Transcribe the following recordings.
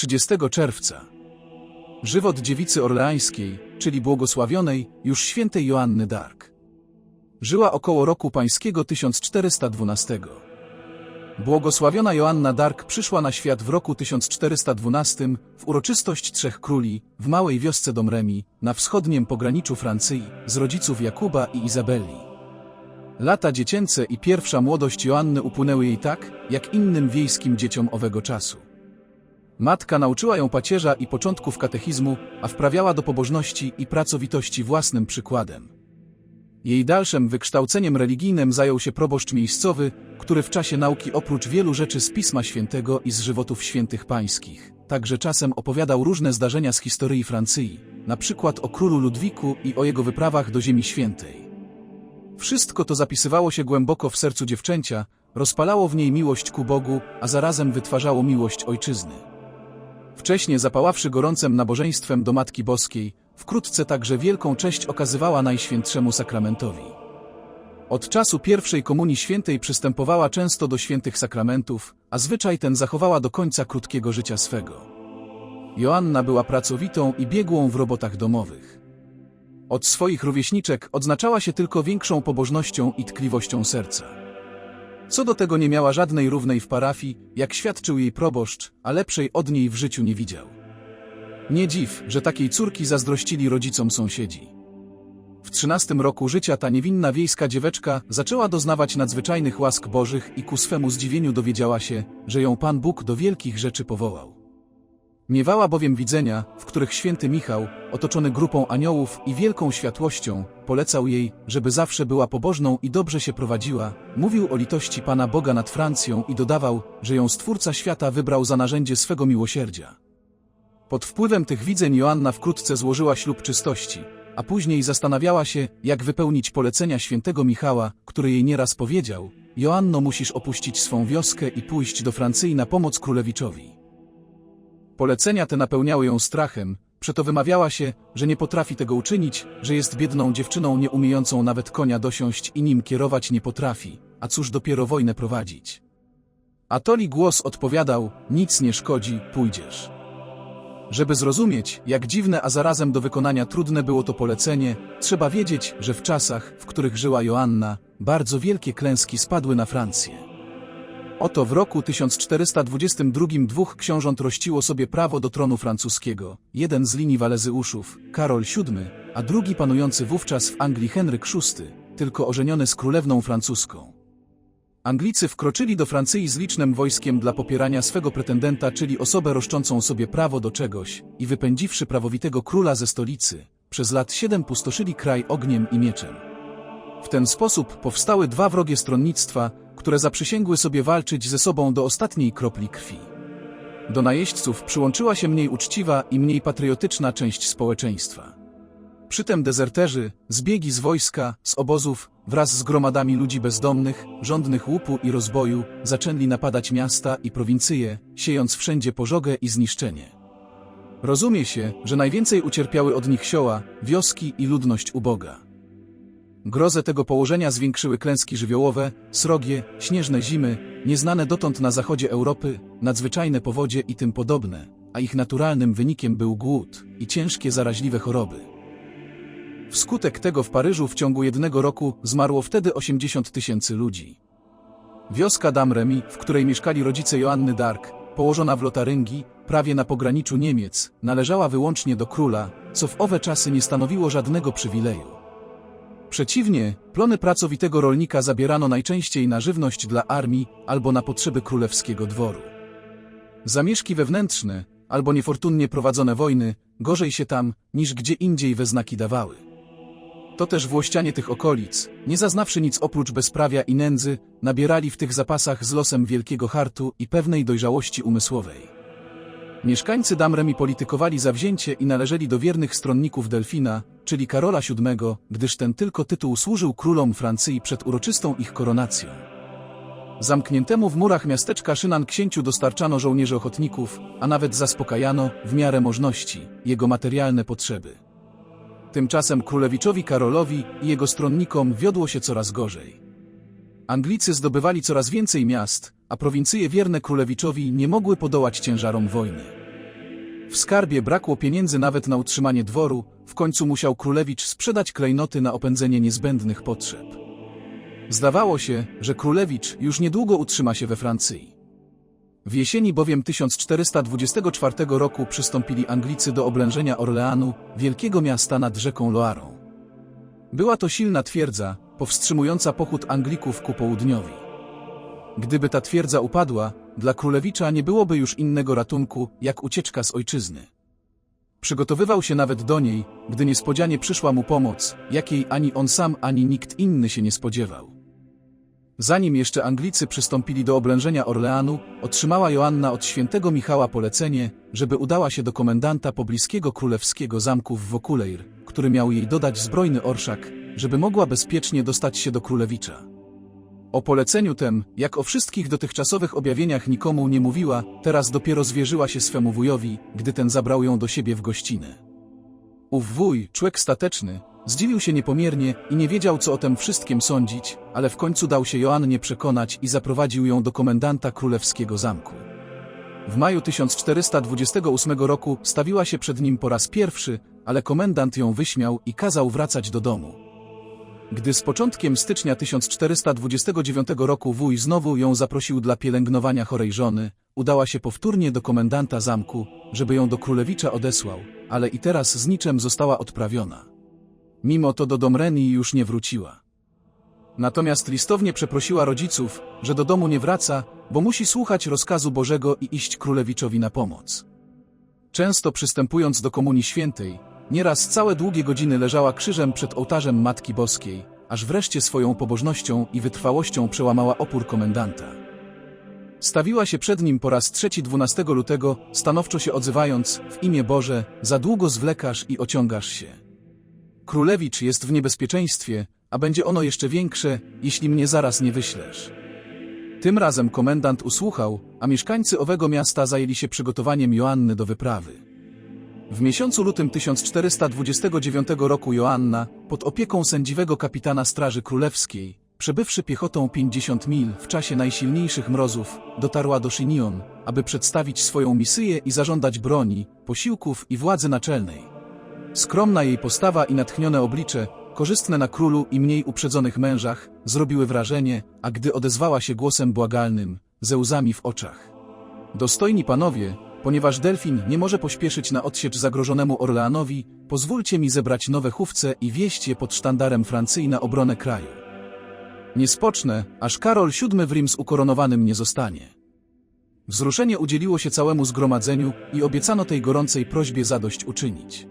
30 czerwca. Żywot dziewicy orleańskiej, czyli błogosławionej, już świętej Joanny d'Arc. Żyła około roku pańskiego 1412. Błogosławiona Joanna d'Arc przyszła na świat w roku 1412 w uroczystość Trzech Króli w małej wiosce Domremi na wschodnim pograniczu Francji z rodziców Jakuba i Izabeli. Lata dziecięce i pierwsza młodość Joanny upłynęły jej tak, jak innym wiejskim dzieciom owego czasu. Matka nauczyła ją pacierza i początków katechizmu, a wprawiała do pobożności i pracowitości własnym przykładem. Jej dalszym wykształceniem religijnym zajął się proboszcz miejscowy, który w czasie nauki oprócz wielu rzeczy z Pisma Świętego i z żywotów świętych pańskich, także czasem opowiadał różne zdarzenia z historii Francji, na przykład o królu Ludwiku i o jego wyprawach do Ziemi Świętej. Wszystko to zapisywało się głęboko w sercu dziewczęcia, rozpalało w niej miłość ku Bogu, a zarazem wytwarzało miłość ojczyzny. Wcześnie zapaławszy gorącym nabożeństwem do Matki Boskiej, wkrótce także wielką cześć okazywała Najświętszemu Sakramentowi. Od czasu pierwszej Komunii Świętej przystępowała często do świętych sakramentów, a zwyczaj ten zachowała do końca krótkiego życia swego. Joanna była pracowitą i biegłą w robotach domowych. Od swoich rówieśniczek odznaczała się tylko większą pobożnością i tkliwością serca. Co do tego nie miała żadnej równej w parafii, jak świadczył jej proboszcz, a lepszej od niej w życiu nie widział. Nie dziw, że takiej córki zazdrościli rodzicom sąsiedzi. W trzynastym roku życia ta niewinna wiejska dzieweczka zaczęła doznawać nadzwyczajnych łask bożych i ku swemu zdziwieniu dowiedziała się, że ją Pan Bóg do wielkich rzeczy powołał. Miewała bowiem widzenia, w których święty Michał, otoczony grupą aniołów i wielką światłością, polecał jej, żeby zawsze była pobożną i dobrze się prowadziła, mówił o litości Pana Boga nad Francją i dodawał, że ją Stwórca świata wybrał za narzędzie swego miłosierdzia. Pod wpływem tych widzeń Joanna wkrótce złożyła ślub czystości, a później zastanawiała się, jak wypełnić polecenia świętego Michała, który jej nieraz powiedział: Joanno, musisz opuścić swą wioskę i pójść do Francji na pomoc królewiczowi. Polecenia te napełniały ją strachem, przeto wymawiała się, że nie potrafi tego uczynić, że jest biedną dziewczyną nie umiejącą nawet konia dosiąść i nim kierować nie potrafi, a cóż dopiero wojnę prowadzić. A Toli głos odpowiadał, nic nie szkodzi, pójdziesz. Żeby zrozumieć, jak dziwne, a zarazem do wykonania trudne było to polecenie, trzeba wiedzieć, że w czasach, w których żyła Joanna, bardzo wielkie klęski spadły na Francję. Oto w roku 1422 dwóch książąt rościło sobie prawo do tronu francuskiego, jeden z linii Walezeuszów, Karol VII, a drugi panujący wówczas w Anglii Henryk VI, tylko ożeniony z królewną francuską. Anglicy wkroczyli do Francji z licznym wojskiem dla popierania swego pretendenta, czyli osobę roszczącą sobie prawo do czegoś, i wypędziwszy prawowitego króla ze stolicy, przez lat siedem pustoszyli kraj ogniem i mieczem. W ten sposób powstały dwa wrogie stronnictwa, które zaprzysięgły sobie walczyć ze sobą do ostatniej kropli krwi. Do najeźdźców przyłączyła się mniej uczciwa i mniej patriotyczna część społeczeństwa. Przytem dezerterzy, zbiegi z wojska, z obozów, wraz z gromadami ludzi bezdomnych, żądnych łupu i rozboju, zaczęli napadać miasta i prowincje, siejąc wszędzie pożogę i zniszczenie. Rozumie się, że najwięcej ucierpiały od nich sioła, wioski i ludność uboga. Grozę tego położenia zwiększyły klęski żywiołowe, srogie, śnieżne zimy, nieznane dotąd na zachodzie Europy, nadzwyczajne powodzie i tym podobne, a ich naturalnym wynikiem był głód i ciężkie zaraźliwe choroby. Wskutek tego w Paryżu w ciągu jednego roku zmarło wtedy 80 tysięcy ludzi. Wioska Damremi, w której mieszkali rodzice Joanny d'Arc, położona w Lotaryngii, prawie na pograniczu Niemiec, należała wyłącznie do króla, co w owe czasy nie stanowiło żadnego przywileju. Przeciwnie, plony pracowitego rolnika zabierano najczęściej na żywność dla armii albo na potrzeby królewskiego dworu. Zamieszki wewnętrzne, albo niefortunnie prowadzone wojny, gorzej się tam, niż gdzie indziej we znaki dawały. To też włościanie tych okolic, nie zaznawszy nic oprócz bezprawia i nędzy, nabierali w tych zapasach z losem wielkiego hartu i pewnej dojrzałości umysłowej. Mieszkańcy Damremi politykowali zawzięcie i należeli do wiernych stronników Delfina, czyli Karola VII, gdyż ten tylko tytuł służył królom Francji przed uroczystą ich koronacją. Zamkniętemu w murach miasteczka Szynan księciu dostarczano żołnierzy ochotników, a nawet zaspokajano, w miarę możliwości, jego materialne potrzeby. Tymczasem królewiczowi Karolowi i jego stronnikom wiodło się coraz gorzej. Anglicy zdobywali coraz więcej miast, a prowincje wierne królewiczowi nie mogły podołać ciężarom wojny. W skarbie brakło pieniędzy nawet na utrzymanie dworu, w końcu musiał królewicz sprzedać klejnoty na opędzenie niezbędnych potrzeb. Zdawało się, że królewicz już niedługo utrzyma się we Francji. W jesieni bowiem 1424 roku przystąpili Anglicy do oblężenia Orleanu, wielkiego miasta nad rzeką Loarą. Była to silna twierdza, powstrzymująca pochód Anglików ku południowi. Gdyby ta twierdza upadła, dla królewicza nie byłoby już innego ratunku, jak ucieczka z ojczyzny. Przygotowywał się nawet do niej, gdy niespodzianie przyszła mu pomoc, jakiej ani on sam, ani nikt inny się nie spodziewał. Zanim jeszcze Anglicy przystąpili do oblężenia Orleanu, otrzymała Joanna od świętego Michała polecenie, żeby udała się do komendanta pobliskiego królewskiego zamku w Wokuleir, który miał jej dodać zbrojny orszak, żeby mogła bezpiecznie dostać się do królewicza. O poleceniu tem, jak o wszystkich dotychczasowych objawieniach nikomu nie mówiła, teraz dopiero zwierzyła się swemu wujowi, gdy ten zabrał ją do siebie w gościnę. Ów wuj, człowiek stateczny, zdziwił się niepomiernie i nie wiedział, co o tym wszystkim sądzić, ale w końcu dał się Joannie przekonać i zaprowadził ją do komendanta królewskiego zamku. W maju 1428 roku stawiła się przed nim po raz pierwszy, ale komendant ją wyśmiał i kazał wracać do domu. Gdy z początkiem stycznia 1429 roku wuj znowu ją zaprosił dla pielęgnowania chorej żony, udała się powtórnie do komendanta zamku, żeby ją do królewicza odesłał, ale i teraz z niczym została odprawiona. Mimo to do Domrenii już nie wróciła. Natomiast listownie przeprosiła rodziców, że do domu nie wraca, bo musi słuchać rozkazu Bożego i iść królewiczowi na pomoc. Często przystępując do Komunii Świętej, nieraz całe długie godziny leżała krzyżem przed ołtarzem Matki Boskiej, aż wreszcie swoją pobożnością i wytrwałością przełamała opór komendanta. Stawiła się przed nim po raz trzeci 12 lutego, stanowczo się odzywając, w imię Boże, za długo zwlekasz i ociągasz się. Królewicz jest w niebezpieczeństwie, a będzie ono jeszcze większe, jeśli mnie zaraz nie wyślesz. Tym razem komendant usłuchał, a mieszkańcy owego miasta zajęli się przygotowaniem Joanny do wyprawy. W miesiącu lutym 1429 roku Joanna, pod opieką sędziwego kapitana Straży Królewskiej, przebywszy piechotą 50 mil w czasie najsilniejszych mrozów, dotarła do Chinion, aby przedstawić swoją misję i zażądać broni, posiłków i władzy naczelnej. Skromna jej postawa i natchnione oblicze, korzystne na królu i mniej uprzedzonych mężach, zrobiły wrażenie, a gdy odezwała się głosem błagalnym, ze łzami w oczach. Dostojni panowie, ponieważ Delfin nie może pośpieszyć na odsiecz zagrożonemu Orleanowi, pozwólcie mi zebrać nowe chówce i wieść je pod sztandarem Francji na obronę kraju. Nie spocznę, aż Karol VII w Rims ukoronowanym nie zostanie. Wzruszenie udzieliło się całemu zgromadzeniu i obiecano tej gorącej prośbie zadość uczynić.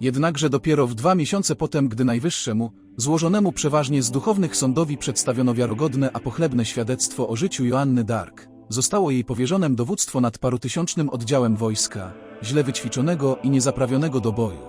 Jednakże dopiero w dwa miesiące potem, gdy Najwyższemu, złożonemu przeważnie z duchownych sądowi przedstawiono wiarogodne a pochlebne świadectwo o życiu Joanny Dark, zostało jej powierzonem dowództwo nad parutysiącznym oddziałem wojska, źle wyćwiczonego i niezaprawionego do boju.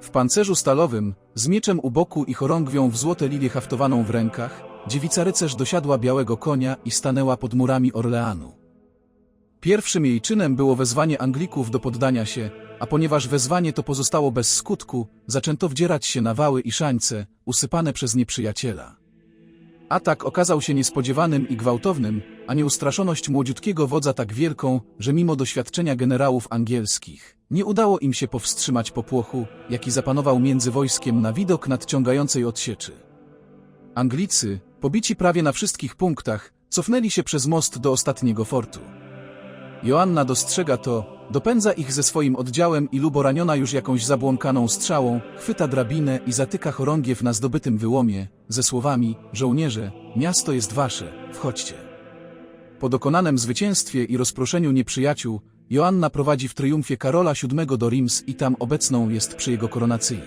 W pancerzu stalowym, z mieczem u boku i chorągwią w złote lilie haftowaną w rękach, dziewica rycerz dosiadła białego konia i stanęła pod murami Orleanu. Pierwszym jej czynem było wezwanie Anglików do poddania się, a ponieważ wezwanie to pozostało bez skutku, zaczęto wdzierać się na wały i szańce, usypane przez nieprzyjaciela. Atak okazał się niespodziewanym i gwałtownym, a nieustraszoność młodziutkiego wodza tak wielką, że mimo doświadczenia generałów angielskich, nie udało im się powstrzymać popłochu, jaki zapanował między wojskiem na widok nadciągającej odsieczy. Anglicy, pobici prawie na wszystkich punktach, cofnęli się przez most do ostatniego fortu. Joanna dostrzega to, dopędza ich ze swoim oddziałem i lubo raniona już jakąś zabłąkaną strzałą, chwyta drabinę i zatyka chorągiew na zdobytym wyłomie, ze słowami, żołnierze, miasto jest wasze, wchodźcie. Po dokonanym zwycięstwie i rozproszeniu nieprzyjaciół, Joanna prowadzi w triumfie Karola VII do Rims i tam obecną jest przy jego koronacji.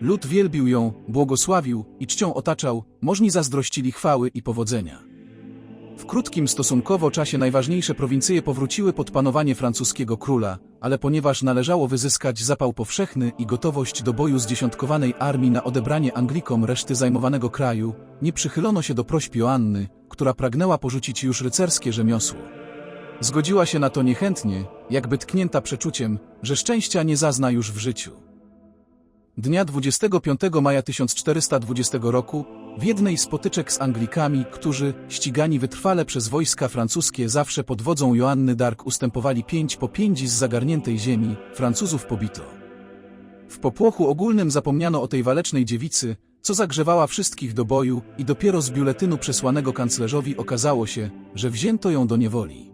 Lud wielbił ją, błogosławił i czcią otaczał, możni zazdrościli chwały i powodzenia. W krótkim stosunkowo czasie najważniejsze prowincje powróciły pod panowanie francuskiego króla, ale ponieważ należało wyzyskać zapał powszechny i gotowość do boju zdziesiątkowanej armii na odebranie Anglikom reszty zajmowanego kraju, nie przychylono się do prośb Joanny, która pragnęła porzucić już rycerskie rzemiosło. Zgodziła się na to niechętnie, jakby tknięta przeczuciem, że szczęścia nie zazna już w życiu. Dnia 25 maja 1420 roku w jednej z potyczek z Anglikami, którzy, ścigani wytrwale przez wojska francuskie zawsze pod wodzą Joanny d'Arc ustępowali pięć po pięć z zagarniętej ziemi, Francuzów pobito. W popłochu ogólnym zapomniano o tej walecznej dziewicy, co zagrzewała wszystkich do boju i dopiero z biuletynu przesłanego kanclerzowi okazało się, że wzięto ją do niewoli.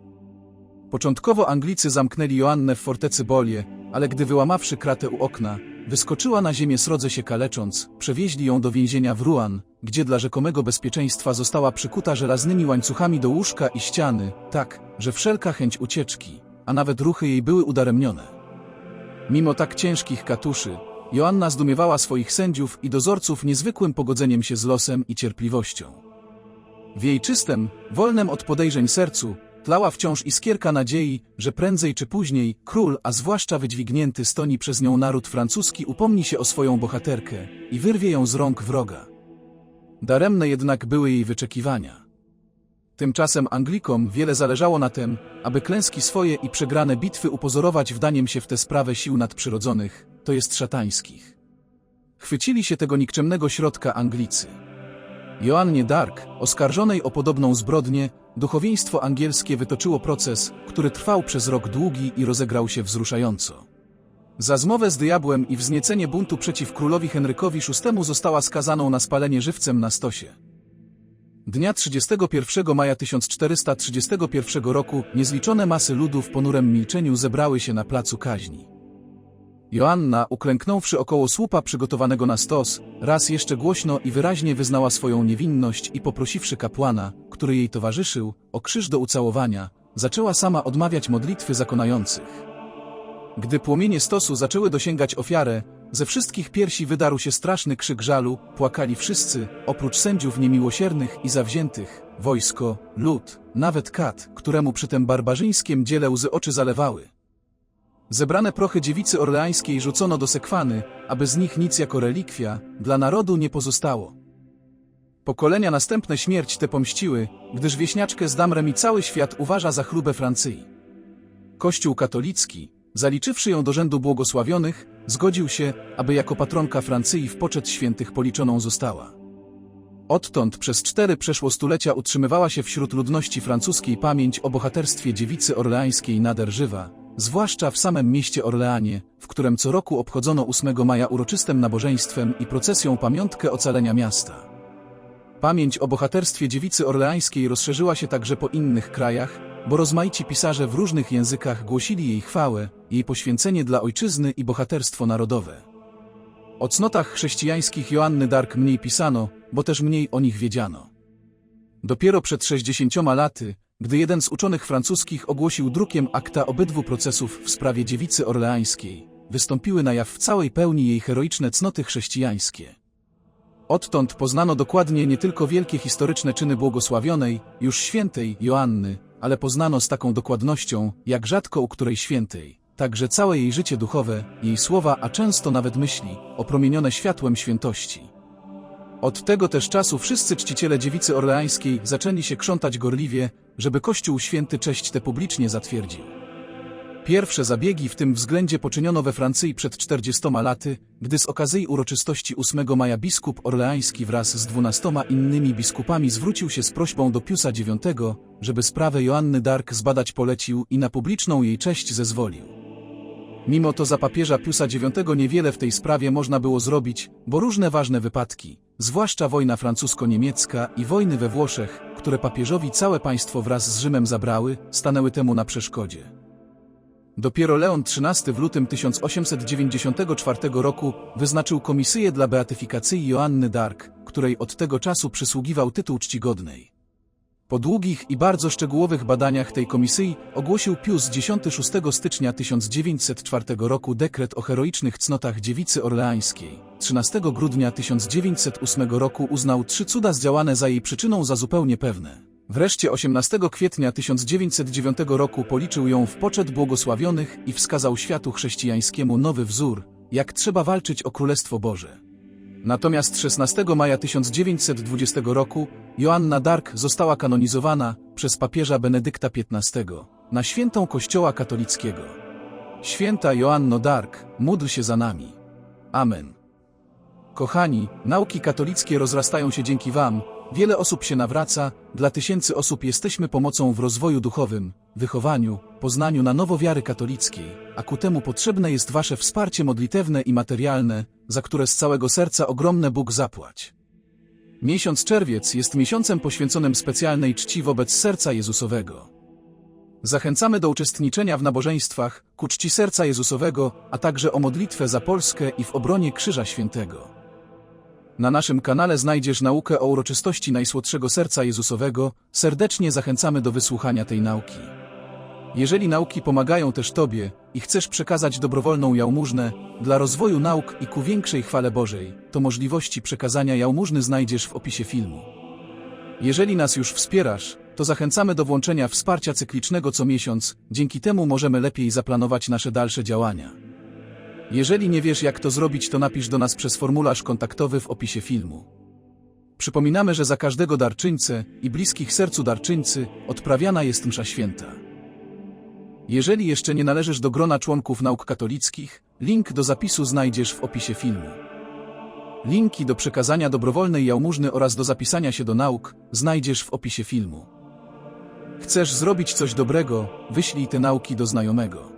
Początkowo Anglicy zamknęli Joannę w fortecy Bolie, ale gdy wyłamawszy kratę u okna, wyskoczyła na ziemię srodze się kalecząc, przewieźli ją do więzienia w Rouen, gdzie dla rzekomego bezpieczeństwa została przykuta żelaznymi łańcuchami do łóżka i ściany, tak, że wszelka chęć ucieczki, a nawet ruchy jej były udaremnione. Mimo tak ciężkich katuszy, Joanna zdumiewała swoich sędziów i dozorców niezwykłym pogodzeniem się z losem i cierpliwością. W jej czystym, wolnym od podejrzeń sercu, tlała wciąż iskierka nadziei, że prędzej czy później król, a zwłaszcza wydźwignięty stoni przez nią naród francuski upomni się o swoją bohaterkę i wyrwie ją z rąk wroga. Daremne jednak były jej wyczekiwania. Tymczasem Anglikom wiele zależało na tym, aby klęski swoje i przegrane bitwy upozorować wdaniem się w tę sprawę sił nadprzyrodzonych, to jest szatańskich. Chwycili się tego nikczemnego środka Anglicy. Joannie Dark, oskarżonej o podobną zbrodnię, duchowieństwo angielskie wytoczyło proces, który trwał przez rok długi i rozegrał się wzruszająco. Za zmowę z diabłem i wzniecenie buntu przeciw królowi Henrykowi VI została skazaną na spalenie żywcem na stosie. Dnia 31 maja 1431 roku niezliczone masy ludu w ponurem milczeniu zebrały się na placu kaźni. Joanna, uklęknąwszy około słupa przygotowanego na stos, raz jeszcze głośno i wyraźnie wyznała swoją niewinność i poprosiwszy kapłana, który jej towarzyszył, o krzyż do ucałowania, zaczęła sama odmawiać modlitwy zakonających. Gdy płomienie stosu zaczęły dosięgać ofiarę, ze wszystkich piersi wydarł się straszny krzyk żalu, płakali wszyscy, oprócz sędziów niemiłosiernych i zawziętych, wojsko, lud, nawet kat, któremu przy tym barbarzyńskim dziele łzy oczy zalewały. Zebrane prochy dziewicy orleańskiej rzucono do sekwany, aby z nich nic jako relikwia dla narodu nie pozostało. Pokolenia następne śmierć te pomściły, gdyż wieśniaczkę z Damrem i cały świat uważa za chlubę Francji. Kościół katolicki, zaliczywszy ją do rzędu błogosławionych, zgodził się, aby jako patronka Francji w poczet świętych policzoną została. Odtąd przez cztery przeszło stulecia utrzymywała się wśród ludności francuskiej pamięć o bohaterstwie dziewicy orleańskiej nader żywa, zwłaszcza w samym mieście Orleanie, w którym co roku obchodzono 8 maja uroczystym nabożeństwem i procesją pamiątkę ocalenia miasta. Pamięć o bohaterstwie dziewicy orleańskiej rozszerzyła się także po innych krajach, bo rozmaici pisarze w różnych językach głosili jej chwałę, jej poświęcenie dla ojczyzny i bohaterstwo narodowe. O cnotach chrześcijańskich Joanny Dark mniej pisano, bo też mniej o nich wiedziano. Dopiero przed 60 laty, gdy jeden z uczonych francuskich ogłosił drukiem akta obydwu procesów w sprawie dziewicy orleańskiej, wystąpiły na jaw w całej pełni jej heroiczne cnoty chrześcijańskie. Odtąd poznano dokładnie nie tylko wielkie historyczne czyny błogosławionej, już świętej Joanny, ale poznano z taką dokładnością, jak rzadko u której świętej, także całe jej życie duchowe, jej słowa, a często nawet myśli, opromienione światłem świętości. Od tego też czasu wszyscy czciciele dziewicy orleańskiej zaczęli się krzątać gorliwie, żeby Kościół Święty cześć tę publicznie zatwierdził. Pierwsze zabiegi w tym względzie poczyniono we Francji przed 40 laty, gdy z okazji uroczystości 8 maja biskup orleański wraz z dwunastoma innymi biskupami zwrócił się z prośbą do Piusa IX, żeby sprawę Joanny Dark zbadać polecił i na publiczną jej cześć zezwolił. Mimo to za papieża Piusa IX niewiele w tej sprawie można było zrobić, bo różne ważne wypadki, zwłaszcza wojna francusko-niemiecka i wojny we Włoszech, które papieżowi całe państwo wraz z Rzymem zabrały, stanęły temu na przeszkodzie. Dopiero Leon XIII w lutym 1894 roku wyznaczył komisyję dla beatyfikacji Joanny Dark, której od tego czasu przysługiwał tytuł czcigodnej. Po długich i bardzo szczegółowych badaniach tej komisji ogłosił Pius X 6 stycznia 1904 roku dekret o heroicznych cnotach dziewicy orleańskiej. 13 grudnia 1908 roku uznał trzy cuda zdziałane za jej przyczyną za zupełnie pewne. Wreszcie 18 kwietnia 1909 roku policzył ją w poczet błogosławionych i wskazał światu chrześcijańskiemu nowy wzór, jak trzeba walczyć o Królestwo Boże. Natomiast 16 maja 1920 roku Joanna Dark została kanonizowana przez papieża Benedykta XV na świętą Kościoła katolickiego. Święta Joanno Dark, módl się za nami. Amen. Kochani, nauki katolickie rozrastają się dzięki Wam, wiele osób się nawraca, dla tysięcy osób jesteśmy pomocą w rozwoju duchowym, wychowaniu, poznaniu na nowo wiary katolickiej, a ku temu potrzebne jest Wasze wsparcie modlitewne i materialne, za które z całego serca ogromne Bóg zapłać. Miesiąc czerwiec jest miesiącem poświęconym specjalnej czci wobec serca Jezusowego. Zachęcamy do uczestniczenia w nabożeństwach, ku czci serca Jezusowego, a także o modlitwę za Polskę i w obronie Krzyża Świętego. Na naszym kanale znajdziesz naukę o uroczystości Najsłodszego Serca Jezusowego. Serdecznie zachęcamy do wysłuchania tej nauki. Jeżeli nauki pomagają też Tobie i chcesz przekazać dobrowolną jałmużnę dla rozwoju nauk i ku większej chwale Bożej, to możliwości przekazania jałmużny znajdziesz w opisie filmu. Jeżeli nas już wspierasz, to zachęcamy do włączenia wsparcia cyklicznego co miesiąc, dzięki temu możemy lepiej zaplanować nasze dalsze działania. Jeżeli nie wiesz jak to zrobić, to napisz do nas przez formularz kontaktowy w opisie filmu. Przypominamy, że za każdego darczyńcę i bliskich sercu darczyńcy odprawiana jest msza święta. Jeżeli jeszcze nie należysz do grona członków nauk katolickich, link do zapisu znajdziesz w opisie filmu. Linki do przekazania dobrowolnej jałmużny oraz do zapisania się do nauk znajdziesz w opisie filmu. Chcesz zrobić coś dobrego, wyślij te nauki do znajomego.